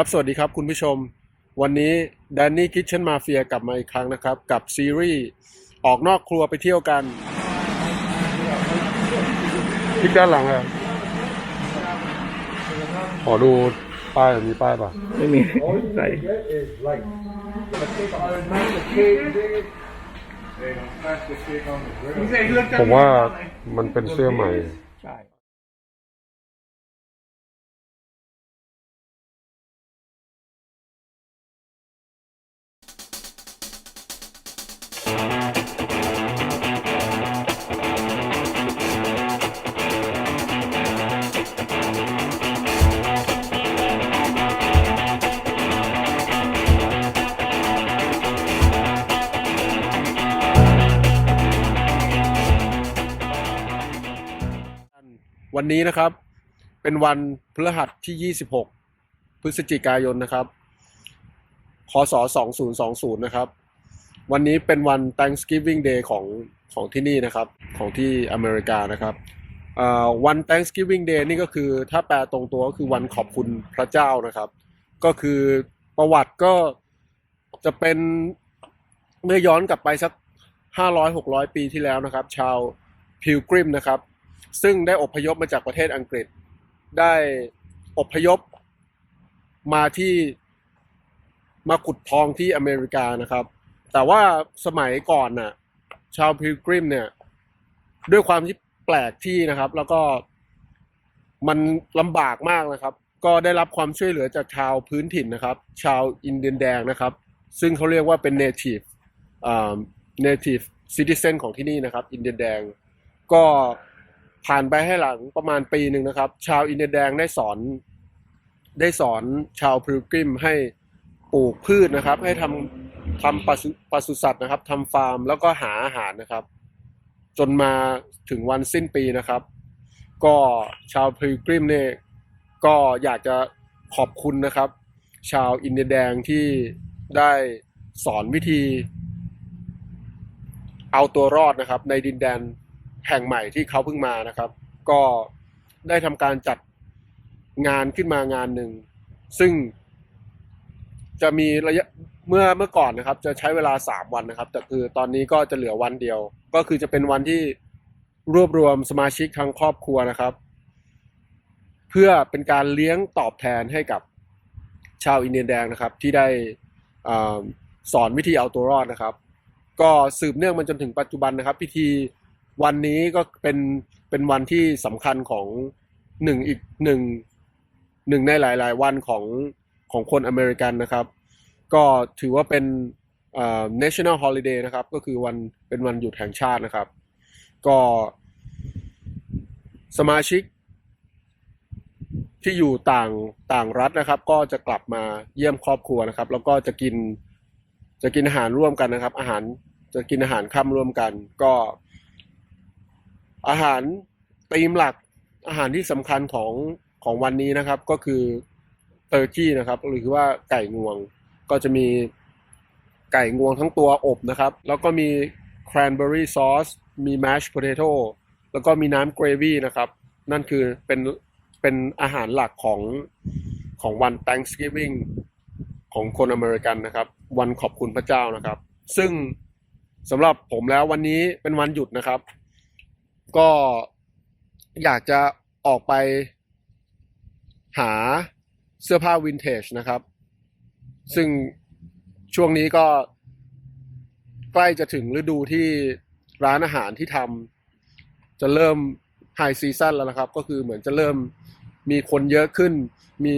ครับสวัสดีครับคุณผู้ชม วันนี้ Danny Kitchen Mafia กลับมาอีกครั้งนะครับ กับซีรีส์ออกนอกครัวไปเที่ยวกันคลิกด้านหลังอะขอดูป้ายมีป้ายป่ะ ไม่มี All you ใส่ need to get is like a big iron man, a cake, big. They don't smash the cake on the grill. ผมว่ามันเป็นเสื้อใหม่ วันนี้นะครับ เป็นวันพฤหัสที่ 26 พฤศจิกายนนะครับพศ2020 นะครับ วันนี้เป็นวัน Thanksgiving Day ของของที่นี่นะครับ ของที่อเมริกานะครับวัน Thanksgiving Day นี่ก็คือถ้าแปลตรงตัวก็คือวันขอบคุณพระเจ้านะครับ ก็คือประวัติก็จะเป็นเมื่อย้อนกลับไปสัก 500-600 ปีที่แล้วนะครับ ชาวพิลกริมนะครับ ซึ่งได้อพยพมาจากประเทศอังกฤษ ได้อพยพมาที่มาขุดทองที่อเมริกานะครับ แต่ว่าสมัยก่อนน่ะชาวพิลกริมเนี่ย ด้วยความที่แปลกที่นะครับ แล้วก็มันลำบากมากนะครับ ก็ได้รับความช่วยเหลือจากชาวพื้นถิ่นนะครับ ชาวอินเดียนแดงนะครับ ซึ่งเขาเรียกว่าเป็น native native citizen ของที่นี่นะครับ อินเดียนแดง ก็ ผ่านไปให้หลังประมาณปีหนึ่งนะครับ ชาวอินเดียแดงได้สอน ได้สอนชาวพิลกริมให้ปลูกพืชนะครับ ให้ทำทำปศุปศุสัตว์นะครับทำฟาร์มแล้วก็หาอาหารนะครับ จนมาถึงวันสิ้นปีนะครับ ก็ชาวพิลกริมเนี่ยก็อยากจะขอบคุณนะครับ ชาวอินเดียแดงที่ได้สอนวิธี เอาตัวรอดนะครับ ในดินแดน แห่งใหม่ที่เขาเพิ่งมานะครับ ก็ได้ทำการจัดงานขึ้นมางานหนึ่ง ซึ่งจะมีระยะเมื่อเมื่อก่อนนะครับ จะใช้เวลาสามวันนะครับ แต่คือตอนนี้ก็จะเหลือวันเดียว ก็คือจะเป็นวันที่รวบรวมสมาชิกทั้งครอบครัวนะครับ เพื่อเป็นการเลี้ยงตอบแทนให้กับชาวอินเดียแดงนะครับ ที่ได้อสอนวิธีเอาตัวรอดนะครับ ก็สืบเนื่องมาจนถึงปัจจุบันนะครับ พิธี วันนี้ก็เป็นเป็นวันที่สำคัญของหนึ่งอีกหนึ่งหนึ่งในหลาย ๆ วันของของคนอเมริกันนะครับ ก็ถือว่าเป็นอ่อ national holiday นะครับ ก็คือวันเป็นวันหยุดแห่งชาตินะครับ ก็สมาชิกที่อยู่ต่างต่างรัฐนะครับ ก็จะกลับมาเยี่ยมครอบครัวนะครับ แล้วก็จะกินจะกินอาหารร่วมกันนะครับ อาหารจะกินอาหารค่ำร่วมกัน ก็ อาหารธีมหลักอาหารที่สำคัญของของวันนี้นะครับ ก็คือเตอร์กี้นะครับหรือว่าไก่งวง ก็จะมีไก่งวงทั้งตัวอบนะครับ แล้วก็มี cranberry sauce มี mashed potato แล้วก็มีน้ำ gravy นะครับ นั่นคือเป็นเป็นอาหารหลักของของวัน Thanksgiving ของคนอเมริกันนะครับ วันขอบคุณพระเจ้านะครับ ซึ่งสำหรับผมแล้ววันนี้เป็นวันหยุดนะครับ ก็อยากจะออกไปหาเสื้อผ้าวินเทจนะครับ ซึ่งช่วงนี้ก็ใกล้จะถึงฤดูที่ร้านอาหารที่ทำจะเริ่มไฮซีซั่นแล้วนะครับ ก็คือเหมือนจะเริ่มมีคนเยอะขึ้น มี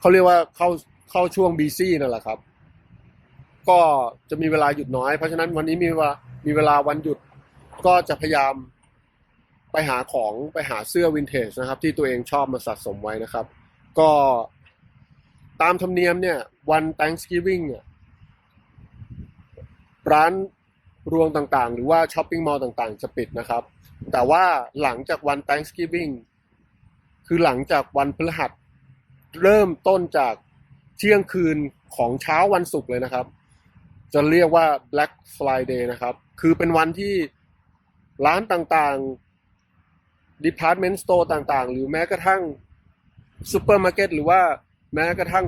เขาเรียกว่าเข้าเข้าช่วงบีซี่นั่นแหละครับ ก็จะมีเวลาหยุดน้อย เพราะฉะนั้นวันนี้มีเวลามีเวลาวันหยุด ก็จะพยายามไปหาของไปหาเสื้อวินเทจนะครับ ที่ตัวเองชอบมาสะสมไว้นะครับ ก็ตามธรรมเนียมเนี่ยวัน Thanksgiving เนี่ยร้านรวงต่างๆ หรือว่าช้อปปิ้งมอลล์ต่างๆ จะปิดนะครับ แต่ว่าหลังจากวัน Thanksgiving คือหลังจากวันพฤหัสเริ่มต้นจากเที่ยงคืนของเช้าวันศุกร์เลยนะครับ จะเรียกว่า Black Friday นะครับ คือเป็นวันที่ ร้านต่างๆ Department Store ต่างๆ หรือแม้กระทั่งซูเปอร์มาร์เก็ตหรือว่าแม้กระทั่ง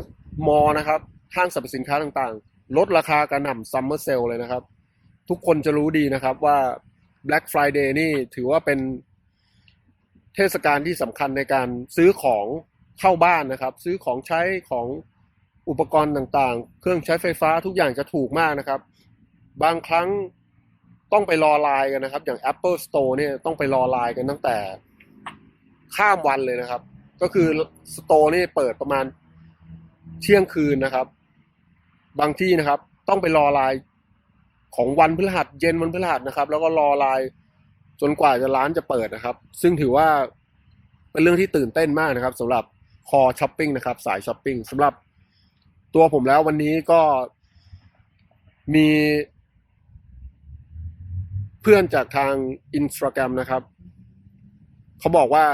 มอนะครับห้างสรรพสินค้าต่างๆ ลดราคากระหน่ำซัมเมอร์เซลเลยนะครับ ทุกคนจะรู้ดีนะครับว่า Black Friday นี่ถือว่าเป็นเทศกาลที่สำคัญในการซื้อของเข้าบ้านนะครับ ซื้อของใช้ของอุปกรณ์ต่างๆ เครื่องใช้ไฟฟ้าทุกอย่างจะถูกมากนะครับ บางครั้ง ต้องไปรอไลน์กันนะครับ อย่าง Apple Store เนี่ยต้องไปรอไลน์กันตั้งแต่ข้ามวันเลยนะครับ ก็คือสโตร์นี่เปิดประมาณเที่ยงคืนนะครับ บางที่นะครับ ต้องไปรอไลน์ของวันพฤหัสเย็นวันพฤหัสนะครับ แล้วก็รอไลน์จนกว่าจะร้านจะเปิดนะครับ ซึ่งถือว่าเป็นเรื่องที่ตื่นเต้นมากนะครับสำหรับคอช้อปปิ้งนะครับ สายช้อปปิ้งสำหรับตัวผมแล้ววันนี้ก็มี พื่อนจากทางอินสตาแกรมนะครับ เขาบอกว่า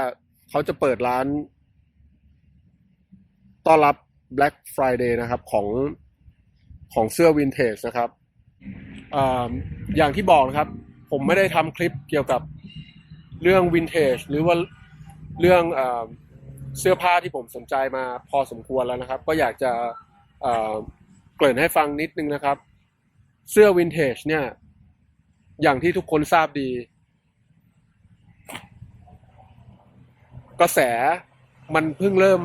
เขาจะเปิดร้าน ต้อนรับ Black Friday นะครับ ของของเสื้อวินเทจนะครับออย่างที่บอกนะครับ ผมไม่ได้ทำคลิปเกี่ยวกับเรื่องวินเทจหรือว่าเรื่องอเสื้อผ้าที่ผมสนใจมาพอสมควรแล้วนะครับ ก็อยากจะเกริ่นให้ฟังนิดนึงนะครับ เสื้อวินเทจเนี่ย อย่างที่ทุกคนทราบดี กระแสมันเพิ่งเริ่ม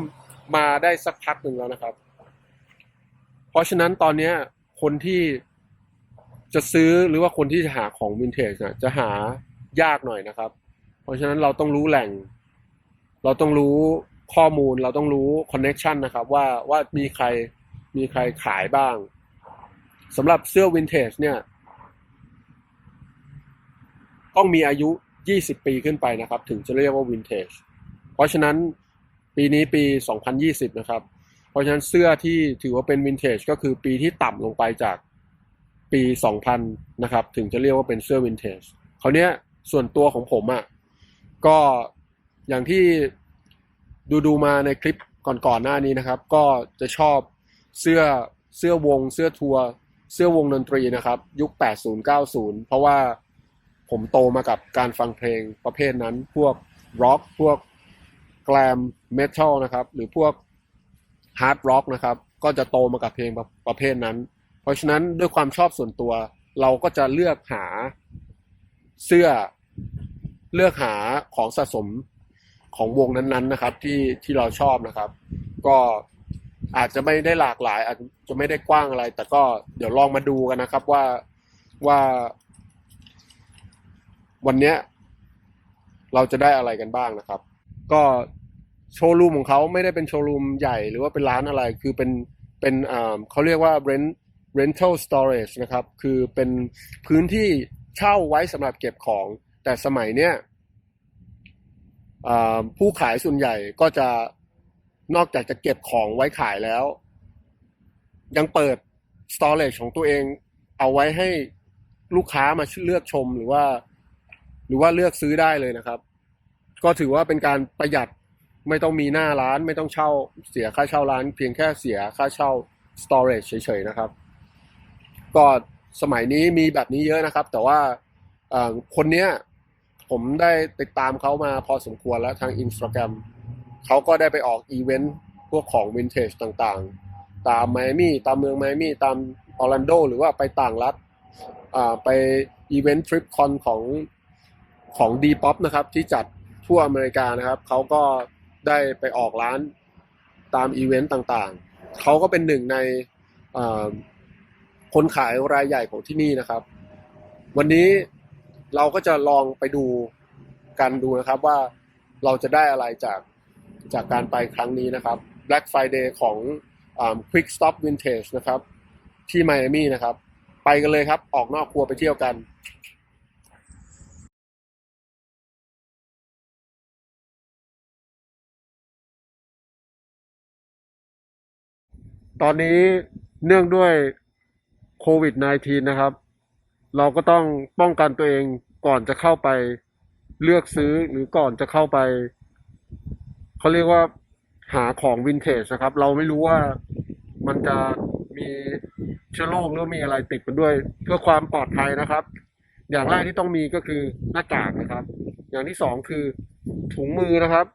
มาได้สักพักหนึ่งแล้วนะครับ เพราะฉะนั้นตอนนี้คนที่จะซื้อหรือว่าคนที่จะหาของวินเทจนะจะหายากหน่อยนะครับ เพราะฉะนั้นเราต้องรู้แหล่ง เราต้องรู้ข้อมูลเราต้องรู้คอนเน็ชันนะครับ ว่าว่ามีใครมีใครขายบ้างสำหรับเสื้อวินเทจเนี่ย ต้องมีอายุ 20 ปีขึ้นไปนะครับ ถึงจะเรียกว่าวินเทจ เพราะฉะนั้นปีนี้ปี 2020 นะครับ เพราะฉะนั้นเสื้อที่ถือว่าเป็นวินเทจก็คือปีที่ต่ำลงไปจากปี 2000 นะครับ ถึงจะเรียกว่าเป็นเสื้อวินเทจคราวเนี้ยส่วนตัวของผมอะ่ะก็อย่างที่ดูดูมาในคลิปก่อนๆหน้านี้นะครับ ก็จะชอบเสื้อเสื้อวง เสื้อทัวร์เสื้อวงดนตรีนะครับ ยุค 80 90 เพราะว่า ผมโตมากับการฟังเพลงประเภทนั้น พวกร็อกพวกแกลมเมทัลนะครับ หรือพวกฮาร์ดร็อกนะครับ ก็จะโตมากับเพลงประประเภทนั้น เพราะฉะนั้นด้วยความชอบส่วนตัว เราก็จะเลือกหาเสื้อเลือกหาของสะสมของวงนั้นๆนะครับ ที่ที่เราชอบนะครับ ก็อาจจะไม่ได้หลากหลาย อาจจะไม่ได้กว้างอะไร แต่ก็เดี๋ยวลองมาดูกันนะครับว่าว่า วันเนี้ยเราจะได้อะไรกันบ้างนะครับ ก็โชว์รูมของเขาไม่ได้เป็นโชว์รูมใหญ่หรือว่าเป็นร้านอะไร คือเป็นเป็นอ่าเขาเรียกว่า rent rental storage นะครับ คือเป็นพื้นที่เช่าไว้สำหรับเก็บของ แต่สมัยเนี้ยอ่าผู้ขายส่วนใหญ่ก็จะนอกจากจะเก็บของไว้ขายแล้ว ยังเปิด storage ของตัวเอง เอาไว้ให้ลูกค้ามาเลือกชมหรือว่า หรือว่าเลือกซื้อได้เลยนะครับ ก็ถือว่าเป็นการประหยัดไม่ต้องมีหน้าร้านไม่ต้องเช่าเสียค่าเช่าร้าน เพียงแค่เสียค่าเช่า storage เฉยๆนะครับ ก็สมัยนี้มีแบบนี้เยอะนะครับ แต่ว่าคนเนี้ยผมได้ติดตามเขามาพอสมควรแล้วทาง Instagram เขาก็ได้ไปออกอีเวนต์พวกของวินเทจต่างๆ ตามไมอามี่ตามเมืองไมอามี่ตามออร์แลนโดหรือว่าไปต่างรัฐไปอีเวนต์ทริปคอนของ ของ D-POP นะครับ ที่จัดทั่วอเมริกานะครับเขาก็ได้ไปออกร้านตามอีเวนต์ต่างๆ เขาก็เป็นหนึ่งในคนขายรายใหญ่ของที่นี่นะครับ วันนี้เราก็จะลองไปดูกันดูนะครับว่าเราจะได้อะไรจากจากการไปครั้งนี้นะครับ Black Friday ของอ Quick Stop Vintage นะครับ ที่ไมอามี่นะครับ ไปกันเลยครับ ออกนอกครัวไปเที่ยวกัน ตอนนี้เนื่องด้วยโควิด -19 นะครับ เราก็ต้องป้องกันตัวเองก่อนจะเข้าไปเลือกซื้อหรือก่อนจะเข้าไป เขาเรียกว่าหาของวินเทจนะครับ เราไม่รู้ว่ามันจะมีเชื้อโรคหรือมีอะไรติดมาด้วย เพื่อความปลอดภัยนะครับ อย่างแรกที่ต้องมีก็คือหน้ากากนะครับ อย่างที่สองคือถุงมือนะครับ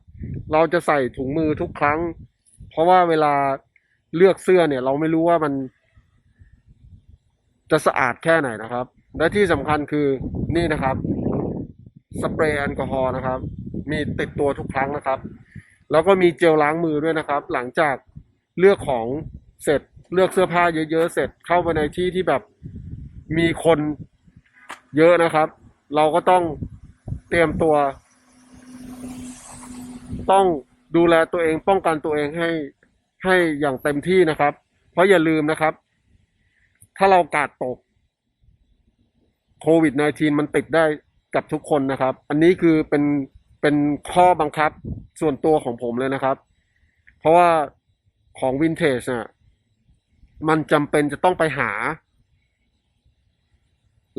เราจะใส่ถุงมือทุกครั้ง เพราะว่าเวลา เลือกเสื้อเนี่ย เราไม่รู้ว่ามัน จะสะอาดแค่ไหนนะครับ และที่สำคัญคือนี่นะครับ สเปรย์แอลกอฮอล์นะครับ มีติดตัวทุกครั้งนะครับ แล้วก็มีเจลล้างมือด้วยนะครับ หลังจากเลือกของเสร็จเลือกเสื้อผ้าเยอะๆเสร็จเข้าไปในที่ที่แบบมีคนเยอะนะครับ เราก็ต้องเตรียมตัว ต้องดูแลตัวเองป้องกันตัวเองให้ ให้อย่างเต็มที่นะครับ เพราะอย่าลืมนะครับ ถ้าเรากาดตกโควิด -19 มันติดได้กับทุกคนนะครับ อันนี้คือเป็นเป็นข้อบังคับส่วนตัวของผมเลยนะครับ เพราะว่าของวินเทจน่ะมันจำเป็นจะต้องไปหา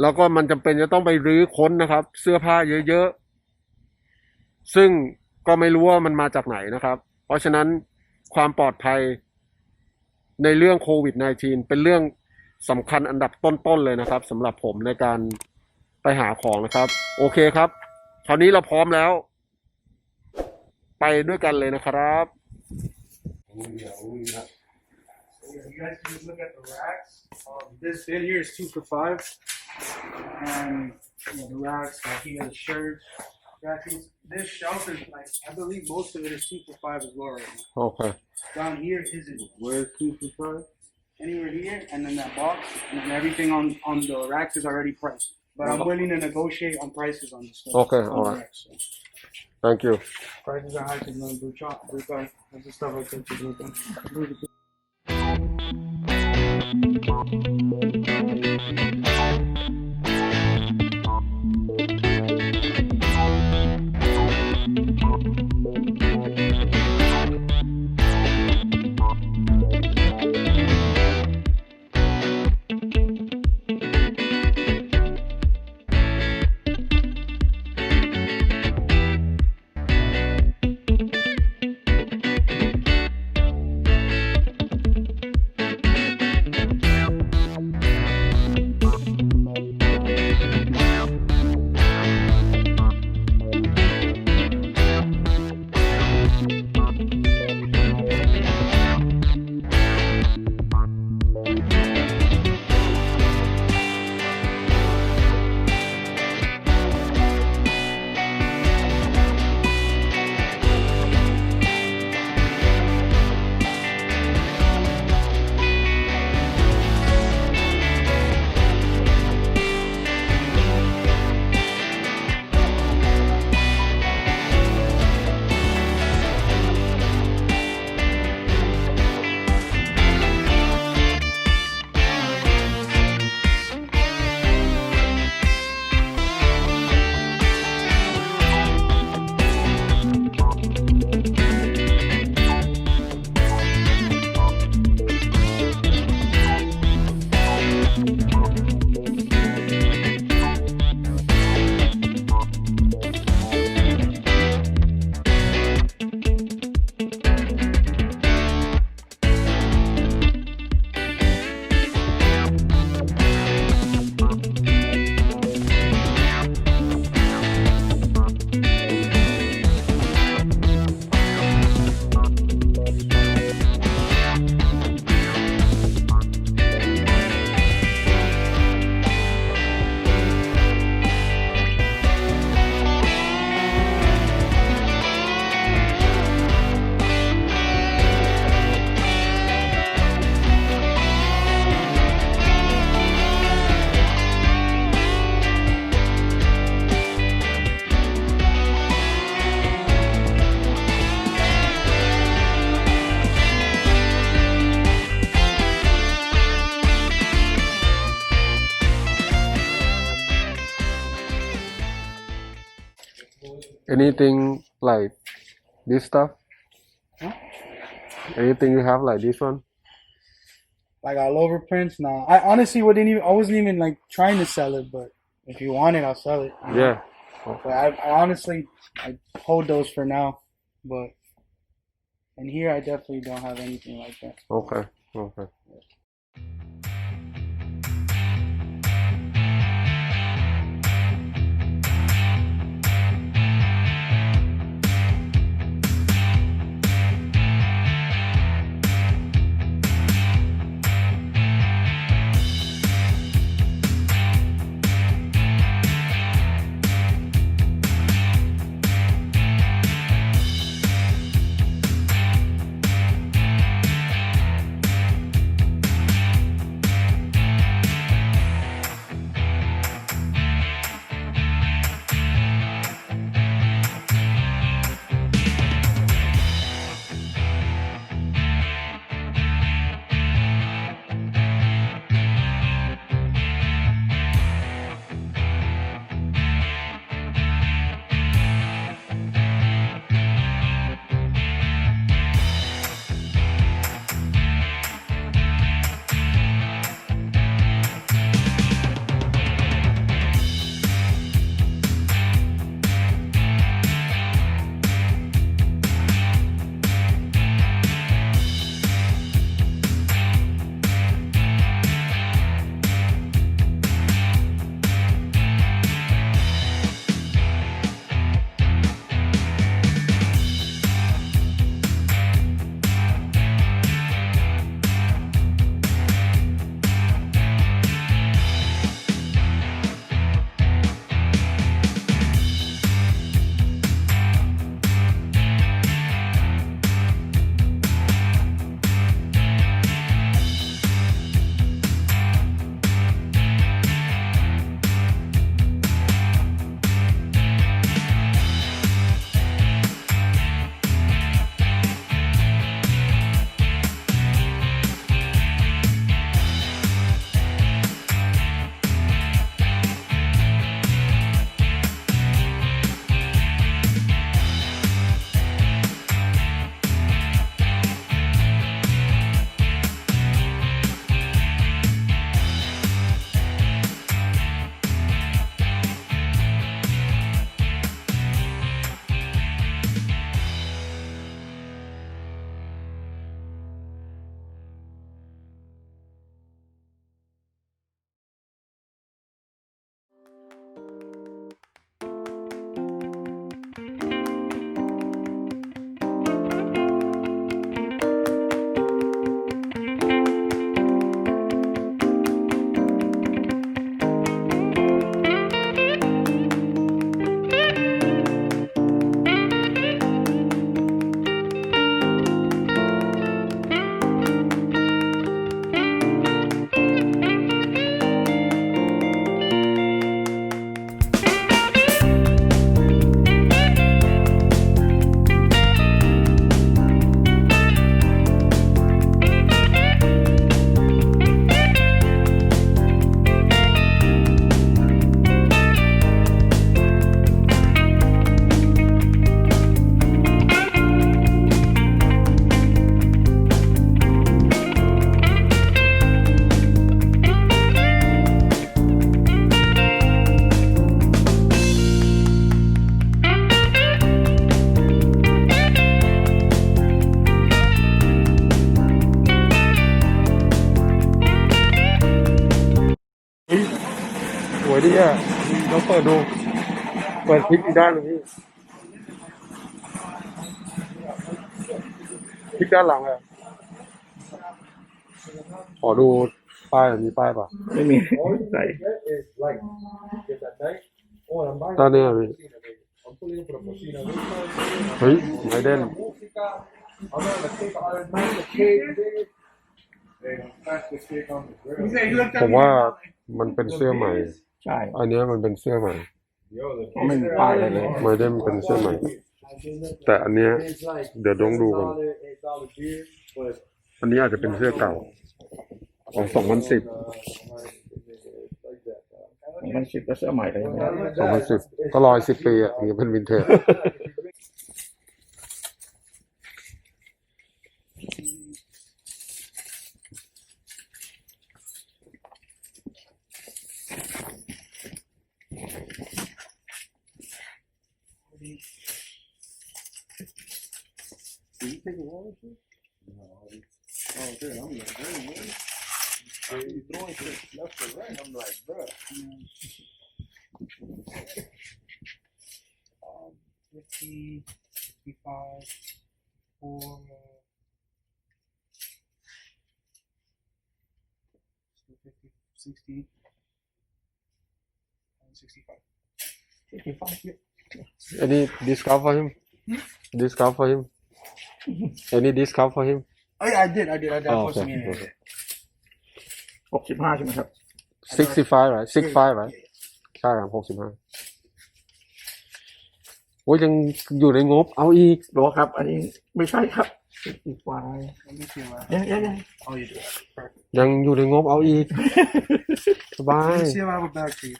แล้วก็มันจำเป็นจะต้องไปรื้อค้นนะครับ เสื้อผ้าเยอะๆ ซึ่งก็ไม่รู้ว่ามันมาจากไหนนะครับ เพราะฉะนั้น ความปลอดภัยในเรื่องโควิด -19 เป็นเรื่องสำคัญอันดับต้นๆเลยนะครับสำหรับผมในการไปหาของนะครับ โอเคครับ คราวนี้เราพร้อมแล้ว ไปด้วยกันเลยนะครับ Oh, yeah, oh, yeah. So, yeah, you guys can just look at the racks. Um, this bid here is two for five. And you know, the racks, like here, the shirts, Yeah, cause this shelf is like I believe most of it is two for five as well right now. Okay. Down here isn't. Where's two for five? Anywhere here, and then that box, and then everything on on the racks is already priced. But I'm uh-huh. willing to negotiate on prices on this. Stuff, okay, all right. Racks, so. Thank you. Prices are high because no blue chop, blue guy. That's the stuff I think to blue guy. Anything like this stuff Huh? anything you have like this one like uh, all over prints. Nah, I honestly wouldn't even. I wasn't even like trying to sell it, but if you want it, I'll sell it. yeah But I, I honestly, I hold those for now. But in here, I definitely don't have anything like that. okay okay เปิดคลิกอีกด้านหนึ่งพี่คลิกด้านหลังอะขอดูป้ายหน่อยมีป้ายป่ะ ไม่มีใส่ is like get that night. Oh, I'm buying ด้านเนี้ยพี่ I'm putting in proportion. เฮ้ยไมเดน Música. I'm gonna take all the night, the cake, baby. Hey, I'm fastest cake on the grill. ผมว่ามันเป็นเสื้อใหม่ ใช่ อันเนี้ยมันเป็นเสื้อใหม่ ไม่มีป้ายอะไรเลย ไมเดนเป็นเสื้อใหม่ แต่อันเนี้ยเดี๋ยวต้องดูกันอันนี้อาจจะเป็นเสื้อเก่า ของสองพันสิบสองพันสิบก็เสื้อใหม่เลยสองพันสิบก็รอยสิบปีอะนี่เป็นวินเทจ Can you take a water shit? No. Oh. I'm like, hey, man. Are you throwing shit left or right? I'm like, bruh. um, 50, 55, 4, 60, and 65. 65, yeah. Any discount for him? Hmm? Discount for him? Any discount for him Oh yeah, I did, I did, I did. I Oh, posted okay, him in okay. หกสิบห้าใช่ไหมครับ sixty five right six five right ใช่ครับหกสิบห้าโอ้ยยังอยู่ในงบ เอาอีกบอกครับ อันนี้ไม่ใช่ครับอีกวาย Let me see what. ยังยังยัง Oh, you do. Perfect. ยังอยู่ในงบเอาอีก สบาย Let me see if I have a bag for you.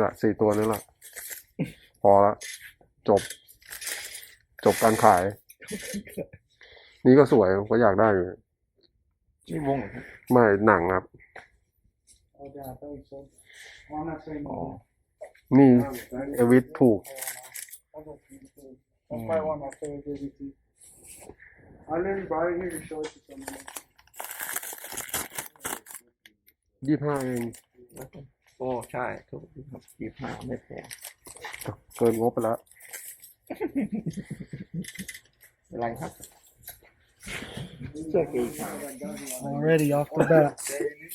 แหละสี่ตัวนี่แหละ พอละจบ จบการขาย นี่ก็สวยก็อยากได้อยู่นี่วงเหรอครับไม่หนังครับ Oh, yeah, I thought you said. Oh, I'm not saying อ๋อ no. นี่ เอวิทถูก That's probably one of my favorite Disney too. I literally brought it here to show it to someone. ยี่ห้าเอง โอ้ใช่ถูกครับยี่สิบห้าไม่แพง เกินงบไปแล้ว อะไรครับเสื้อกีฬา Already off the bat.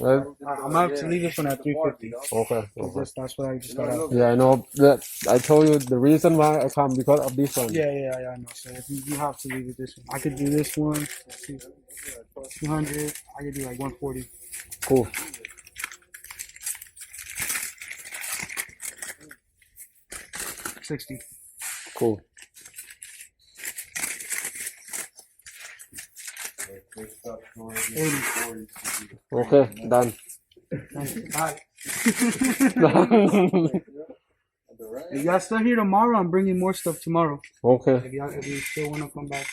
แล้ว I- I'm about to leave this one at 350. โอเคโอเค That's, that's what I just got out. Yeah I know that I told you the reason why I come because of this one Yeah, yeah, yeah, I know. So if you, you have to leave it this one. I could do this one. Let's see. 200. I could do like 140. cool 60. Cool. Okay, done. Bye. if y'all still here tomorrow, I'm bringing more stuff tomorrow. Okay. If y'all if you still wanna come back.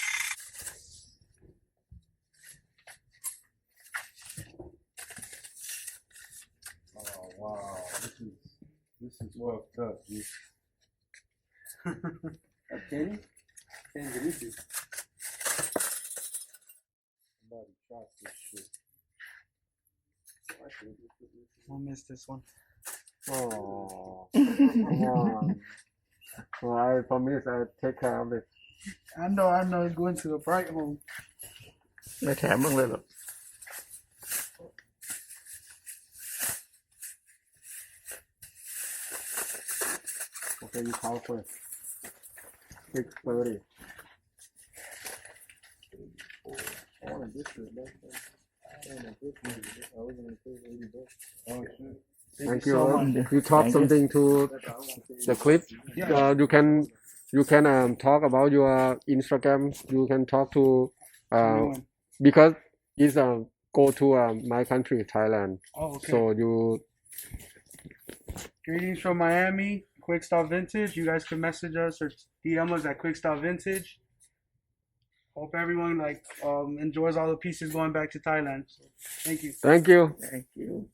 Oh wow, this is this is well done. dude. A penny? Ten rupees. Somebody chopped this shit. I missed this one. Oh, come on. Well, I promise I take care of it. I know, I know. Going to the bright home. ไม่แถมมึงเลยเหรอ Okay, you count first. Six thirty. Thank you. You talk Thank you. something to the clip. Uh, you can you can um, talk about your Instagram. You can talk to uh, Anyone. because it's uh, go to um, my country Thailand. Oh, okay. So you Greetings from Miami, Quick Stop Vintage. You guys can message us or DM us at Quick Stop Vintage. Hope everyone like um enjoys all the pieces going back to Thailand. So, thank you. thank you. thank you